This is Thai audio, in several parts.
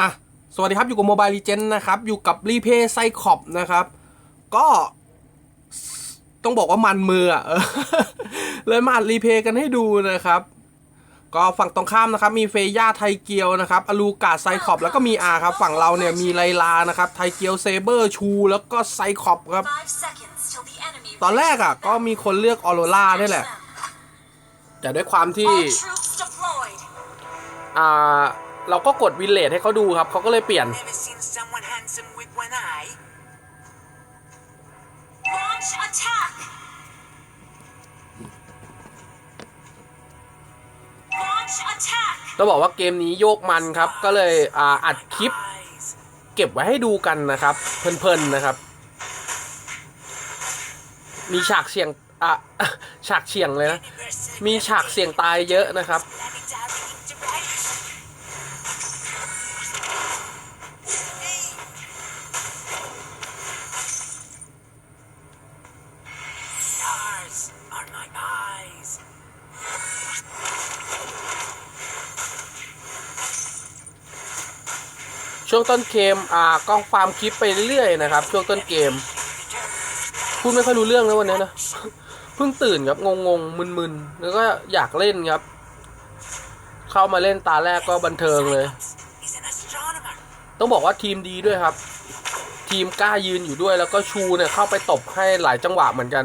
อะสวัสดีครับอยู่กับโมบาย l ีเจนนะครับ อยู่กับรีเพย์ไซคอบนะครับ ก็ต้องบอกว่ามันมืออะเออเลยมาอัดรีเพย์กันให้ดูนะครับ ก็ฝั่งตรงข้ามนะครับ มีเฟย่าไทเกียวนะครับอลูกาไซคอบแล้วก็มีอาครับ ฝั่งเราเนี่ยมีไลลานะครับ ไทเกียวเซเบอร์ชู แล้วก็ไซคอบครับ Five seconds till the enemy ตอนแรกอะ ก็มีคนเลือกออโรล่านี่แหละแต่ด้วยความที่ All troops deployed. อ่า เราก็กดวินเลทให้เขาดูครับเขาก็เลยเปลี่ยน Never seen someone handsome with one eye. Launch attack. Launch attack. ต้องบอกว่าเกมนี้โยกมันครับ ก็เลยอ่าอัดคลิป Eyes. เก็บไว้ให้ดูกันนะครับ เพลินๆนะครับ มีฉากเสี่ยงอะฉากเสี่ยงเลยนะ Universal มีฉากเสี่ยงตายเยอะนะครับ ช่วงต้นเกมอ่ากล้องฟาร์มคลิปไปเรื่อยนะครับ ช่วงต้นเกมพูดไม่ค่อยรู้เรื่องแล้ววันนี้นะเพิ่งตื่นครับงงๆมึนๆแล้วก็อยากเล่นครับ เข้ามาเล่นตาแรกก็บันเทิงเลย ต้องบอกว่าทีมดีด้วยครับ ทีมกล้ายืนอยู่ด้วยแล้วก็ชูเนี่ยเข้าไปตบให้หลายจังหวะเหมือนกัน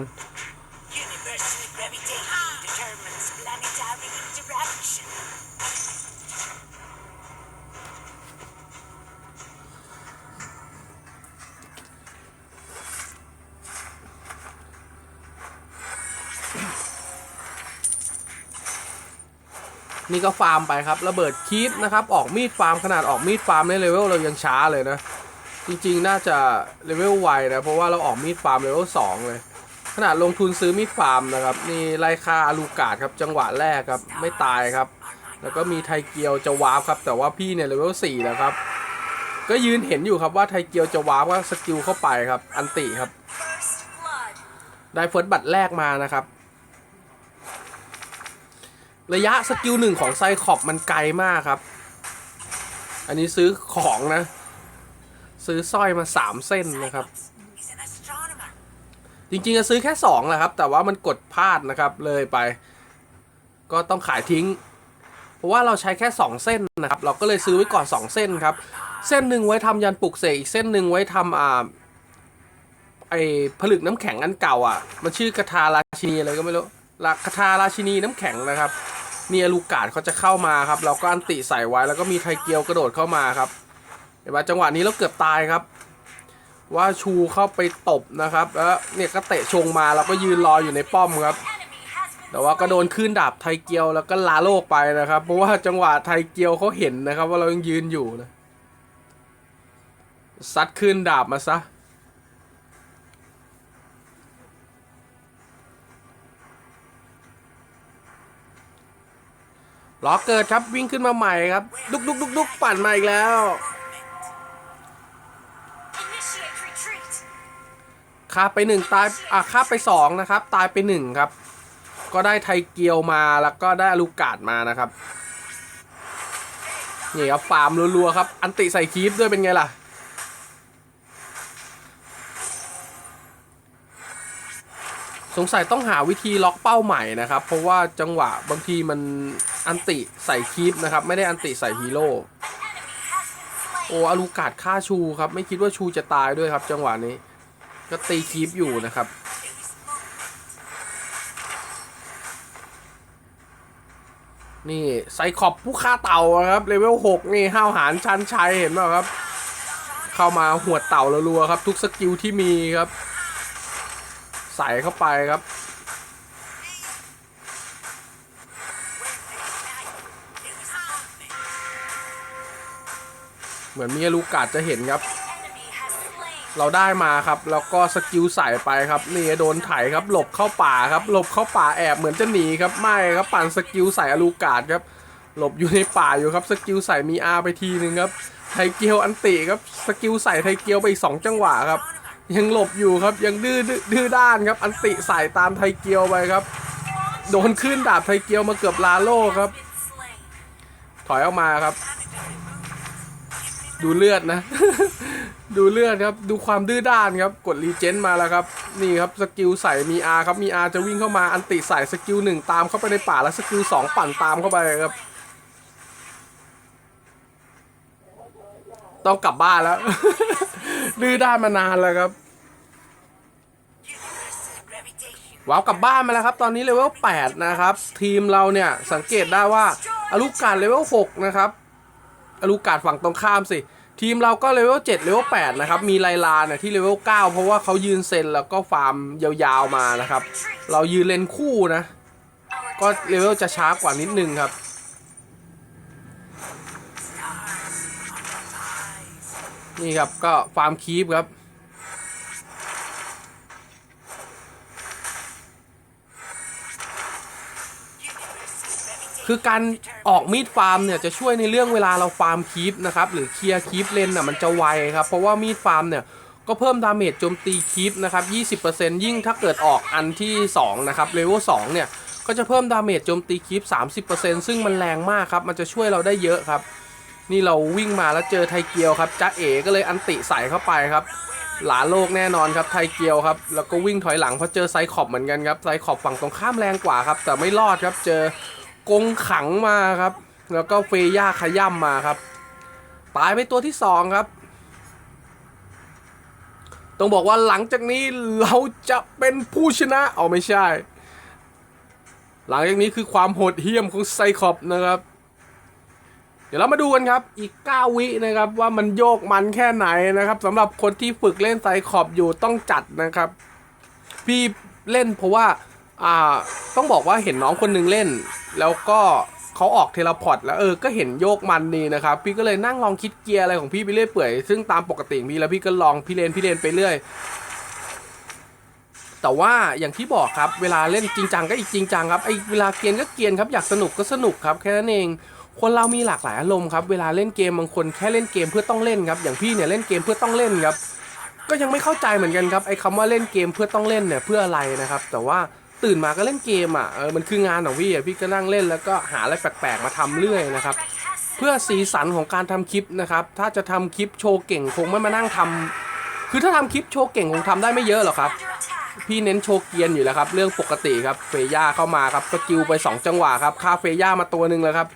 นี่ก็ฟาร์มไปครับระเบิดคีปนะครับออกมีดฟาร์มขนาดออกมีดฟาร์มในเลเวลเรายังช้าเลยนะ จริงๆน่าจะเลเวลไวนะเพราะว่าเราออกมีดฟาร์มเลเวล2เลย ขนาดลงทุนซื้อมีดฟาร์มนะครับนี่ไล่ค่าอาลูกาดครับจังหวะแรกครับไม่ตายครับ แล้วก็มีไทเกียวจะวาร์ปครับแต่ว่าพี่เนี่ยเลเวล4แล้วครับก็ยืนเห็นอยู่ครับว่าไทเกียวจะวาร์ปว่าสกิลเข้าไปครับอันติครับได้เฟิร์สบัตรแรกมานะครับ ระยะสกิลหนึ่งของไซคอบมันไกลมากครับ อันนี้ซื้อของนะ ซื้อสร้อยมาสามเส้นนะครับ จริงๆจะซื้อแค่สองแหละครับ แต่ว่ามันกดพลาดนะครับเลยไป ก็ต้องขายทิ้ง เพราะว่าเราใช้แค่สองเส้นนะครับ เราก็เลยซื้อไว้ก่อนสองเส้นครับ เส้นหนึ่งไว้ทำยันปลุกเสกอีกเส้นหนึ่งไว้ทำอ่าไอผลึกน้ำแข็งอันเก่าอะ มันชื่อกระทาราชินีอะไรก็ไม่รู้ลากระทาราชินีน้ำแข็งนะครับ นี่อลูกาดเขาจะเข้ามาครับ เราก็อันติใส่ไว้แล้วก็มีไทเกียวกระโดดเข้ามาครับเห็นไหมจังหวะนี้เราเกือบตายครับ ว่าชูเข้าไปตบนะครับแล้วเนี่ยก็เตะชงมาเราก็ยืนรออยู่ในป้อมครับ แต่ว่าก็โดนขึ้นดาบไทเกียวแล้วก็ลาโลกไปนะครับ เพราะว่าจังหวะไทเกียวเขาเห็นนะครับ ว่าเรายังยืนอยู่นะซัดขึ้นดาบมาซะ ล้อเกิดครับวิ่งขึ้นมาใหม่ครับ ดุกดุกดุกดุกปั่นมาอีกแล้ว Initiate retreat. ฆ่าไปหนึ่งตายอะฆ่าไปสองนะครับ ตายไปหนึ่งครับ ก็ได้ไทเกียวมาแล้วก็ได้อลูกาดมานะครับนี่ครับฟาร์มรัวๆครับ อันติใส่คีฟด้วยเป็นไงล่ะ สงสัยต้องหาวิธีล็อกเป้าใหม่นะครับ เพราะว่าจังหวะบางทีมันอันติใส่คีฟนะครับ ไม่ได้อันติใส่ฮีโร่โอ้อลูกาดฆ่าชูครับ ไม่คิดว่าชูจะตายด้วยครับ จังหวะนี้ ก็ตีคีฟอยู่นะครับนี่ไซคอบผู้ฆ่าเต่าครับเลเวลหกนี่ห้าวหารชันชัยเห็นไหมครับ เข้ามาหัวเต่ารัวๆครับ ทุกสกิลที่มีครับ ใส่เข้าไปครับ เหมือนมีลูกกาดจะเห็นครับ เราได้มาครับ แล้วก็สกิลใส่ไปครับ นี่โดนไถครับ หลบเข้าป่าครับ หลบเข้าป่าแอบเหมือนจะหนีครับ ไม่ครับปั่นสกิลใส่อลูกาดครับ หลบอยู่ในป่าอยู่ครับ สกิลใส่มีอาไปทีนึงครับ ไทเกียวอันติครับ สกิลใส่ไทเกียวไปอีกสองจังหวะครับ ยังหลบอยู่ครับยังดื้อดื้อด้านครับ อันติใส่ตามไทเกียวไปครับ โดนขึ้นดาบไทเกียวมาเกือบลาโลครับ ถอยออกมาครับ ดูเลือดนะ ดูเลือดครับ ดูความดื้อด้านครับ กดรีเจนมาแล้วครับ นี่ครับสกิลใส่มีอาครับมีอาจะวิ่งเข้ามาอันติใส่สกิลหนึ่งตามเข้าไปในป่าแล้วสกิลสองปั่นตามเข้าไปครับต้องกลับบ้านแล้ว ดื้อด้านมานานแล้วครับว้าวกลับบ้านมาแล้วครับ ตอนนี้เลเวล8นะครับ ทีมเราเนี่ยสังเกตได้ว่าอลูการเลเวล6นะครับอลูการฝั่งตรงข้ามสิ ทีมเราก็เลเวล7เลเวล8นะครับ มีไลลาเนี่ยที่เลเวล9เพราะว่าเขายืนเซนแล้วก็ฟาร์มยาวๆมานะครับ เรายืนเลนคู่นะ ก็เลเวลจะช้ากว่านิดนึงครับ นี่ครับก็ฟาร์มคีปครับคือการออกมีดฟาร์มเนี่ยจะช่วยในเรื่องเวลาเราฟาร์มคีปนะครับหรือเคลียร์คีปเลนน่ะมันจะไวครับเพราะว่ามีดฟาร์มเนี่ยก็เพิ่มดาเมจโจมตีคีปนะครับ 20%ยิ่งถ้าเกิดออกอันที่ 2 นะครับเลเวล2เนี่ย ก็จะเพิ่มดาเมจโจมตีคีป30%ซึ่งมันแรงมากครับ มันจะช่วยเราได้เยอะครับ นี่เราวิ่งมาแล้วเจอไทเกียวครับจ้าเอ๋ก็เลยอันติใส่เข้าไปครับ หลาโลกแน่นอนครับไทเกียวครับ แล้วก็วิ่งถอยหลังเพราะเจอไซคอบเหมือนกันครับไซคอบฝั่งตรงข้ามแรงกว่าครับ แต่ไม่รอดครับเจอกงขังมาครับ แล้วก็เฟย่าขย่ำมาครับ ตายไปตัวที่สองครับต้องบอกว่าหลังจากนี้เราจะเป็นผู้ชนะเอาไม่ใช่ หลังจากนี้คือความโหดเหี้ยมของไซคอบนะครับ เดี๋ยวเรามาดูกันครับอีก 9 วินะครับว่ามันโยกมันแค่ไหนนะครับสำหรับคนที่ฝึกเล่นไซคอบอยู่ต้องจัดนะครับ พี่เล่นเพราะว่าอ่าต้องบอกว่าเห็นน้องคนหนึงเล่น แล้วก็เขาออกเทเลพอร์ตแล้วเออก็เห็นโยกมันดีนะครับ พี่ก็เลยนั่งลองคิดเกียร์อะไรของพี่ไปเรื่อยเปื่อยซึ่งตามปกติของพี่แล้วพี่ก็ลองพี่เลนพี่เลนไปเรื่อยแต่ว่าอย่างที่บอกครับเวลาเล่นจริงจังก็อีกจริงจังครับไอเวลาเกียนก็เกียนครับอยากสนุกก็สนุกครับแค่นั้นเอง คนเรามีหลากหลายอารมณ์ครับเวลาเล่นเกมบางคนแค่เล่นเกมเพื่อต้องเล่นครับอย่างพี่เนี่ยเล่นเกมเพื่อต้องเล่นครับก็ยังไม่เข้าใจเหมือนกันครับไอ้คำว่าเล่นเกมเพื่อต้องเล่นเนี่ยเพื่ออะไรนะครับ แต่ว่าตื่นมาก็เล่นเกมอะเออมันคืองานของพี่อะพี่ก็นั่งเล่นแล้วก็หาอะไรแปลกๆมาทำเรื่อยนะครับเพื่อสีสันของการทำคลิปนะครับถ้าจะทำคลิปโชว์เก่งคงไม่มานั่งทำคือถ้าทำคลิปโชว์เก่งคงทำได้ไม่เยอะหรอกครับพี่เน้นโชว์เกียนอยู่แล้วครับเรื่องปกติครับเฟย่าเข้ามาครับสกิลไป 2 จังหวะครับฆ่าเฟย่ามาตัวหนึ่งแล้วครับ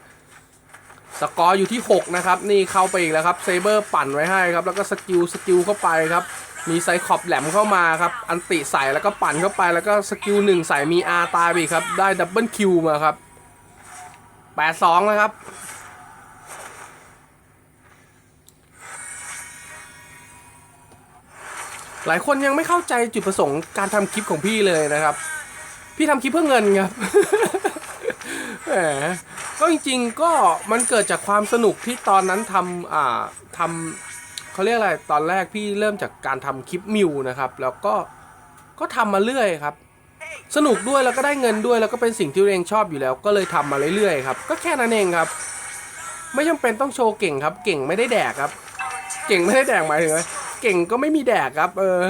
สกอร์อยู่ที่ 6 นะครับ นี่เข้าไปอีกแล้วครับเซเบอร์ปั่นไว้ให้ครับ แล้วก็สกิลสกิลเข้าไปครับ มีไซคอบแหลมเข้ามาครับ อันติใส่แล้วก็ปั่นเข้าไป แล้วก็สกิลหนึ่งใส่มีอาตายไปอีครับ ได้ดับเบิลคิวมาครับ8-2นะครับ หลายคนยังไม่เข้าใจจุดประสงค์การทำคลิปของพี่เลยนะครับ พี่ทำคลิปเพื่อเงินครับแหม ก็จริงๆก็มันเกิดจากความสนุกที่ตอนนั้นทำอ่าทำเขาเรียกอะไรตอนแรกพี่เริ่มจากการทำคลิปมิวนะครับ แล้วก็ก็ทำมาเรื่อยครับ สนุกด้วยแล้วก็ได้เงินด้วยแล้วก็เป็นสิ่งที่ตัวเองชอบอยู่แล้ว ก็เลยทำมาเรื่อยๆครับก็แค่นั้นเองครับ ไม่จำเป็นต้องโชว์เก่งครับ เก่งไม่ได้แดกครับ เก่งไม่ได้แดกหมายถึงไรเก่งก็ไม่มีแดกครับ เออ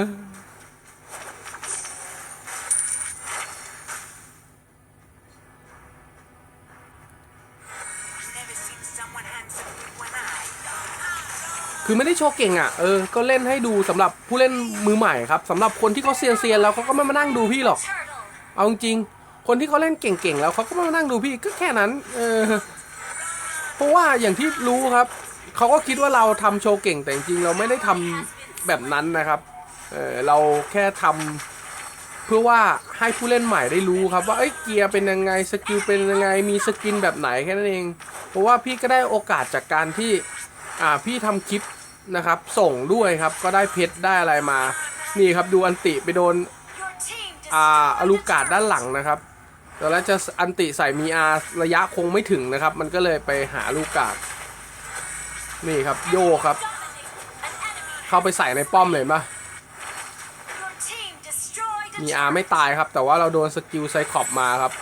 คือไม่ได้โชว์เก่งอะเออก็เล่นให้ดูสำหรับผู้เล่นมือใหม่ครับสำหรับคนที่เขาเซียนเซียนๆแล้วเขาก็ไม่มานั่งดูพี่หรอก เอาจริงๆคนที่เขาเล่นเก่งๆแล้วเขาก็ไม่มานั่งดูพี่ก็แค่นั้น เออเพราะว่าอย่างที่รู้ครับเขาก็คิดว่าเราทำโชว์เก่งแต่จริงๆเราไม่ได้ทำแบบนั้นนะครับเออเราแค่ทำเพื่อว่าให้ผู้เล่นใหม่ได้รู้ครับ ว่าเอ้ยเกียร์เป็นยังไงสกิลเป็นยังไงมีสกินแบบไหนแค่นั้นเอง เพราะว่าพี่ก็ได้โอกาสจากการที่ อ่าพี่ทำคลิปนะครับ ส่งด้วยครับก็ได้เพชรได้อะไรมา นี่ครับดูอันติไปโดนอ่าอลูกาดด้านหลังนะครับแล้วจะอันติใส่มีอาระยะคงไม่ถึงนะครับ มันก็เลยไปหาลูกาดนี่ครับโยครับ เข้าไปใส่ในป้อมเลยปะมีอาไม่ตายครับ แต่ว่าเราโดนสกิลไซคอบมาครับ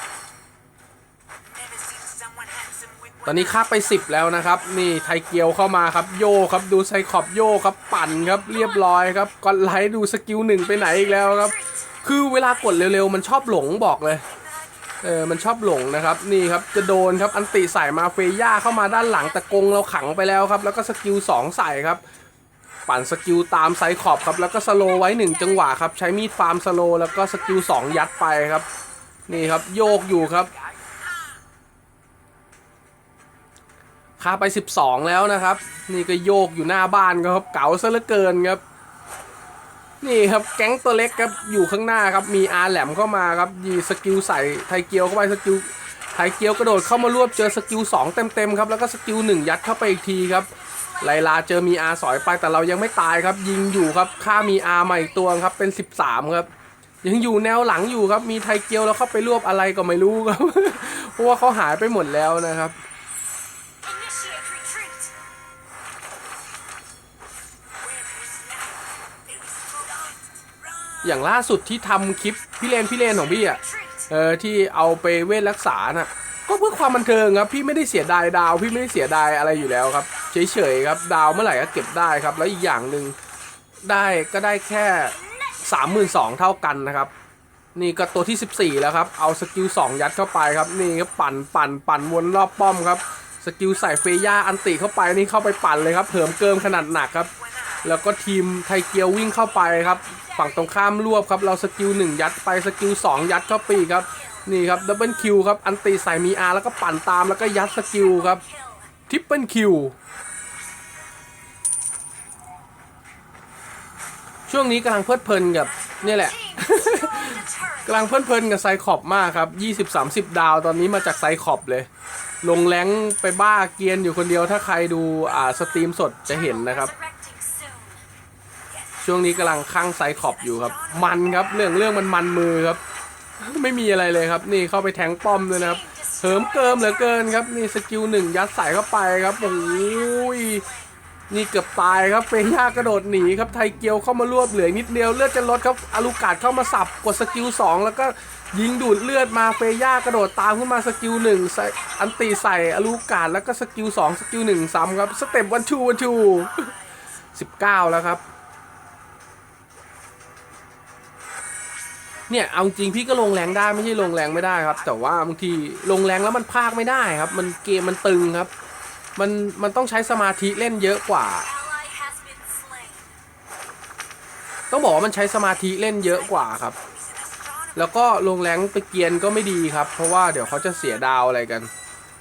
ตอนนี้ค่าไป 10 แล้วนะครับ นี่ไทเกียวเข้ามาครับโยครับดูไซคอบโยครับปั่นครับเรียบร้อยครับกอนไลท์ดูสกิลหนึ่งไปไหนอีกแล้วครับ คือเวลากดเร็วๆ มันชอบหลงบอกเลยเออมันชอบหลงนะครับนี่ครับจะโดนครับอันติใส่มาเฟย่าเข้ามาด้านหลังต่กงเราขังไปแล้วครับ แล้วก็สกิล2ใส่ครับปั่นสกิลตามไซขอบครับแล้วก็สโลไว้หนึ่งจังหวะครับใช้มีดฟาร์มสโลแล้วก็สกิล2ยัดไปครับนี่ครับโยกอยู่ครับ คาไป 12 แล้วนะครับ นี่ก็โยกอยู่หน้าบ้านครับเก๋าซะเหลือเกินครับ นี่ครับแก๊งตัวเล็กครับอยู่ข้างหน้าครับมีอาแหลมเข้ามาครับยีสกิลใส่ไทเกียวเข้าไปสกิลไทเกียวกระโดดเข้ามารวบเจอสกิล2เต็มๆครับแล้วก็สกิล1ยัดเข้าไปอีกทีครับไลลาเจอมีอาสอยไปแต่เรายังไม่ตายครับ ยิงอยู่ครับฆ่ามีอาใหม่ตัวครับเป็น 13 ครับ ยังอยู่แนวหลังอยู่ครับมีไทเกียวแล้วเข้าไปรวบอะไรก็ไม่รู้ครับ เพราะว่าเขาหายไปหมดแล้วนะครับ อย่างล่าสุดที่ทำคลิปพี่เลนพี่เลนของพี่อะเออที่เอาไปเวทรักษาน่ะ ก็เพื่อความบันเทิงครับ พี่ไม่ได้เสียดายดาว พี่ไม่ได้เสียดายอะไรอยู่แล้วครับ เฉยๆครับดาวเมื่อไหร่ก็เก็บได้ครับ แล้วอีกอย่างหนึ่งได้ก็ได้แค่สามหมื่นสองเท่ากันนะครับ นี่ก็ตัวที่ 14 แล้วครับ เอาสกิล2ยัดเข้าไปครับนี่ครับปั่นปั่นปั่นวนรอบป้อมครับสกิลใส่เฟย่าอันติเข้าไปนี่เข้าไปปั่นเลยครับเหิมเกิมขนาดหนักครับ แล้วก็ทีมไทเกียววิ่งเข้าไปครับ ฝั่งตรงข้ามรวบครับ เราสกิล1ยัดไปสกิล2ยัดเข้าปีครับ นี่ครับดับเบิลคิวครับ อันตีใส่มีอาร์แล้วก็ปั่นตามแล้วก็ยัดสกิลครับทริปเปิลคิวช่วงนี้กำลังเพลิดเพลินกับนี่แหละกำลังเพลินเพลินกับไซคอบมากครับ 20-30 ดาวตอนนี้มาจากไซคอบเลย ลงแรงไปบ้าเกียนอยู่คนเดียวถ้าใครดูอ่าสตรีมสดจะเห็นนะครับ ช่วงนี้กำลังข้างไซคอบอยู่ครับ มันครับเรื่องเรื่องมันมันมือครับ ไม่มีอะไรเลยครับ นี่เข้าไปแทงป้อมด้วยนะครับเหิมเกิมเหลือเกินครับ นี่สกิลหนึ่งยัดใส่เข้าไปครับโอ้ยนี่เกือบตายครับเฟย่ากระโดดหนีครับไทเกียวเข้ามารวบเหลือนิดเดียวเลือดจะลดครับอาลูกาดเข้ามาสับกดสกิลสองแล้วก็ยิงดูดเลือดมาเฟย่ากระโดดตามขึ้นมาสกิลหนึ่งใส่อันตีใส่อาลูกาดแล้วก็สกิลสองสกิลหนึ่งซ้ำครับสเต็ปวันชูวันชูสิบเก้าแล้วครับ เนี่ยเอาจริงพี่ก็ลงแรงได้ไม่ใช่ลงแรงไม่ได้ครับ แต่ว่าบางทีลงแรงแล้วมันพากไม่ได้ครับ มันเกมมันตึงครับ มันมันต้องใช้สมาธิเล่นเยอะกว่า ต้องบอกว่ามันใช้สมาธิเล่นเยอะกว่าครับ แล้วก็ลงแรงไปเกียนก็ไม่ดีครับ เพราะว่าเดี๋ยวเขาจะเสียดาวอะไรกัน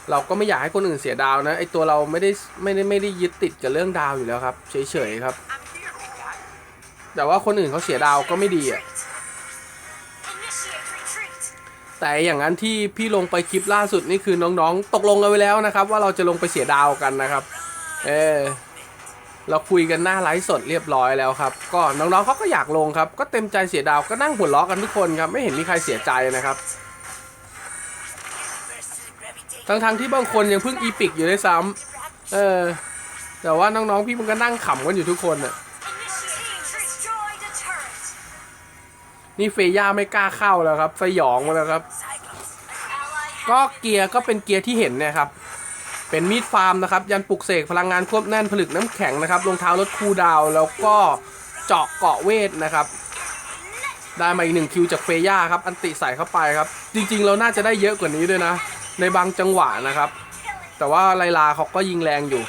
เราก็ไม่อยากให้คนอื่นเสียดาวนะไอตัวเราไม่ได้ไม่ได้ไม่ได้ยึดติดกับเรื่องดาวอยู่แล้วครับ เฉยๆครับ แต่ว่าคนอื่นเขาเสียดาวก็ไม่ดีอะ แต่อย่างนั้นที่พี่ลงไปคลิปล่าสุดนี่คือน้องๆ ตกลงกันไว้แล้วนะครับ ว่าเราจะลงไปเสียดาวกันนะครับ เออเราคุยกันหน้าไลฟ์สดเรียบร้อยแล้วครับ ก็น้องๆเขาก็อยากลงครับ ก็เต็มใจเสียดาวก็นั่งหัวเราะกันทุกคนครับ ไม่เห็นมีใครเสียใจนะครับทั้งๆที่บางคนยังเพิ่งอีพิกอยู่ด้วยซ้ำเออ แต่ว่าน้องๆพี่มันก็นั่งขำกันอยู่ทุกคนอะ นี่เฟย่าไม่กล้าเข้าแล้วครับ สยองมาแล้วครับ ก็เกียร์ก็เป็นเกียร์ที่เห็นเนะครับ เป็นมีดฟาร์มนะครับ ยันปลุกเสกพลังงานควบแน่นผลึกน้ำแข็งนะครับรองเท้าลดคูดาว แล้วก็เจาะเกาะเวทนะครับ ได้มาอีกหนึ่งคิวจากเฟย่าครับ อันติใส่เข้าไปครับ จริงๆ เราน่าจะได้เยอะกว่านี้ด้วยนะ ในบางจังหวะนะครับ แต่ว่าไลลาเขาก็ยิงแรงอยู่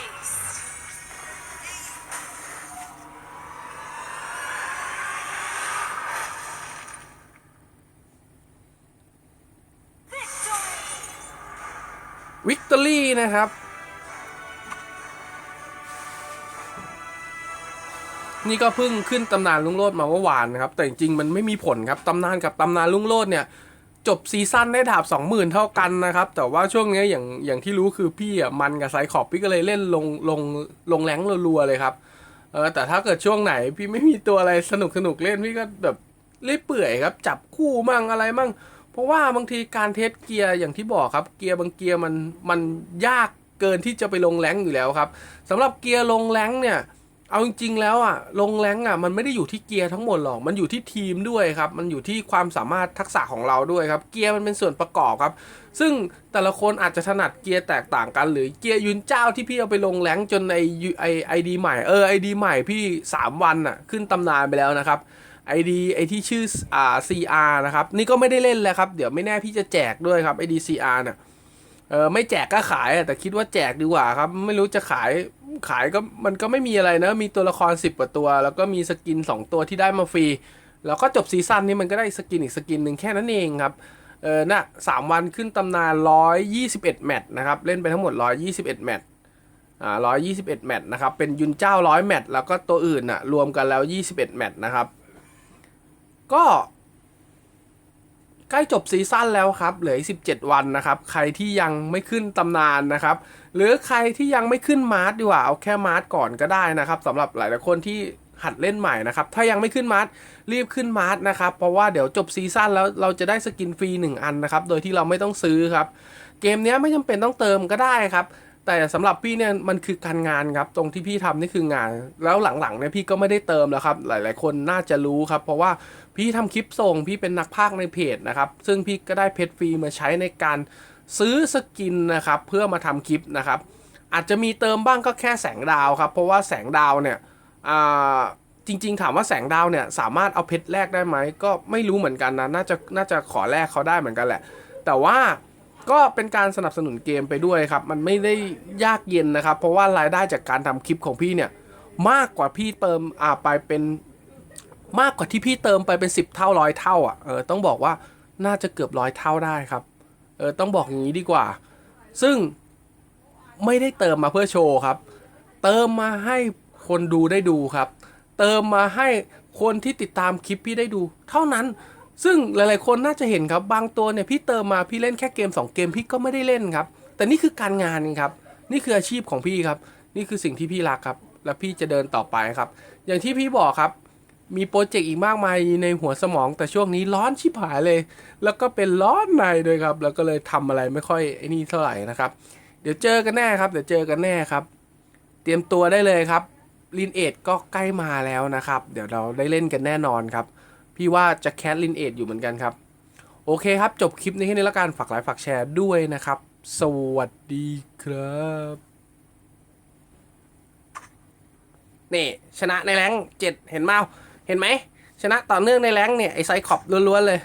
รี่นะครับ นี่ก็เพิ่งขึ้นตำนานลุงโลดมาเมื่อวานนะครับ แต่จริงๆมันไม่มีผลครับตำนานกับตำนานลุงโลดเนี่ยจบซีซั่นได้ดาบ 20,000 เท่ากันนะครับ แต่ว่าช่วงนี้อย่างอย่างที่รู้คือพี่อะมันกับไซขอบพี่ก็เลยเล่นลงลงลงแรงรัวๆเลยครับเออแต่ถ้าเกิดช่วงไหนพี่ไม่มีตัวอะไรสนุกสนุกเล่นพี่ก็แบบเล่เปื่อยครับ จับคู่มั่งอะไรมั่ง ราะว่าบางทีการเทสเกียร์อย่างที่บอกครับ เกียร์บางเกียร์มันมันยากเกินที่จะไปลงแรงอยู่แล้วครับสำหรับเกียร์ลงแรงเนี่ยเอาจริงๆแล้วอะลงแรงอะมันไม่ได้อยู่ที่เกียร์ทั้งหมดหรอกมันอยู่ที่ทีมด้วยครับมันอยู่ที่ความสามารถทักษะของเราด้วยครับเกียร์มันเป็นส่วนประกอบครับ ซึ่งแต่ละคนอาจจะถนัดเกียร์แตกต่างกัน หรือเกียร์ยุนเจ้าที่พี่เอาไปลงแรงจนไอไอไอดีใหม่เออไอดีใหม่พี่ 3 วันอะขึ้นตำนานไปแล้วนะครับ ID ไอที่ชื่ออ่า CR นะครับ นี่ก็ไม่ได้เล่นแล้วครับ เดี๋ยวไม่แน่พี่จะแจกด้วยครับ ID CR เนี่ยเออไม่แจกก็ขายอะแต่คิดว่าแจกดีกว่าครับ ไม่รู้จะขายขายก็มันก็ไม่มีอะไรนะ มีตัวละคร 10กว่าตัว แล้วก็มีสกิน 2 ตัวที่ได้มาฟรี แล้วก็จบซีซั่นนี้มันก็ได้สกินอีกสกินหนึ่งแค่นั้นเองครับเออน่ะสามวันขึ้นตำนาน 121 แมตช์นะครับ เล่นไปทั้งหมด 121 แมตช์อ่า121 แมตช์นะครับ เป็นยุนเจ้า 100 แมตช์แล้วก็ตัวอื่นน่ะรวมกันแล้ว 21 แมตช์นะครับ ก็ใกล้จบซีซั่นแล้วครับ เหลืออีก17 วันนะครับ ใครที่ยังไม่ขึ้นตำนานนะครับ หรือใครที่ยังไม่ขึ้นมาร์ทดีกว่า เอาแค่มาร์ทก่อนก็ได้นะครับสำหรับหลายๆคนที่หัดเล่นใหม่นะครับ ถ้ายังไม่ขึ้นมาร์ทรีบขึ้นมาร์ทนะครับ เพราะว่าเดี๋ยวจบซีซั่นแล้วเราจะได้สกินฟรี 1 อันนะครับ โดยที่เราไม่ต้องซื้อครับ เกมนี้ไม่จำเป็นต้องเติมก็ได้ครับ แต่สำหรับพี่เนี่ยมันคือการงานครับตรงที่พี่ทำนี่คืองาน แล้วหลังๆเนี่ยพี่ก็ไม่ได้เติมแล้วครับ หลาย ๆ คนน่าจะรู้ครับ เพราะว่าพี่ทำคลิปส่งพี่เป็นนักพากย์ในเพจนะครับ ซึ่งพี่ก็ได้เพจฟรีมาใช้ในการซื้อสกินนะครับเพื่อมาทำคลิปนะครับ อาจจะมีเติมบ้างก็แค่แสงดาวครับ เพราะว่าแสงดาวเนี่ยจริง ๆ ถามว่าแสงดาวเนี่ยสามารถเอาเพชรแลกได้ไหมก็ไม่รู้เหมือนกันนะน่าจะน่าจะขอแลกเขาได้เหมือนกันแหละ แต่ว่า ก็เป็นการสนับสนุนเกมไปด้วยครับ มันไม่ได้ยากเย็นนะครับ เพราะว่ารายได้จากการทำคลิปของพี่เนี่ย มากกว่าพี่เติมอ่าไปเป็นมากกว่าที่พี่เติมไปเป็น 10 เท่าร้อยเท่าอะเออต้องบอกว่าน่าจะเกือบร้อยเท่าได้ครับเออต้องบอกอย่างนี้ดีกว่า ซึ่งไม่ได้เติมมาเพื่อโชว์ครับ เติมมาให้คนดูได้ดูครับ เติมมาให้คนที่ติดตามคลิปพี่ได้ดู เท่านั้น ซึ่งหลายๆคนน่าจะเห็นครับบางตัวเนี่ยพี่เติมมาพี่เล่นแค่เกม 2 เกมพี่ก็ไม่ได้เล่นครับ แต่นี่คือการงานครับ นี่คืออาชีพของพี่ครับ นี่คือสิ่งที่พี่รักครับ และพี่จะเดินต่อไปครับ อย่างที่พี่บอกครับ มีโปรเจกต์อีกมากมายในหัวสมอง แต่ช่วงนี้ร้อนชิบหายเลย แล้วก็เป็นร้อนในด้วยครับ แล้วก็เลยทำอะไรไม่ค่อยไอ้นี่เท่าไหร่นะครับ เดี๋ยวเจอกันแน่ครับ เดี๋ยวเจอกันแน่ครับ เตรียมตัวได้เลยครับลินเอดก็ใกล้มาแล้วนะครับ เดี๋ยวเราได้เล่นกันแน่นอนครับ พี่ว่าจะแคสลินเอทอยู่เหมือนกันครับ โอเคครับ จบคลิปนี้แค่นี้แล้วกันฝากไลค์ฝากแชร์ด้วยนะครับ สวัสดีครับนี่ชนะในแรงเจ็ดเห็นเมาเห็นไหมชนะต่อเนื่องในแรงเนี่ยไอไซคอบล้วนๆเลย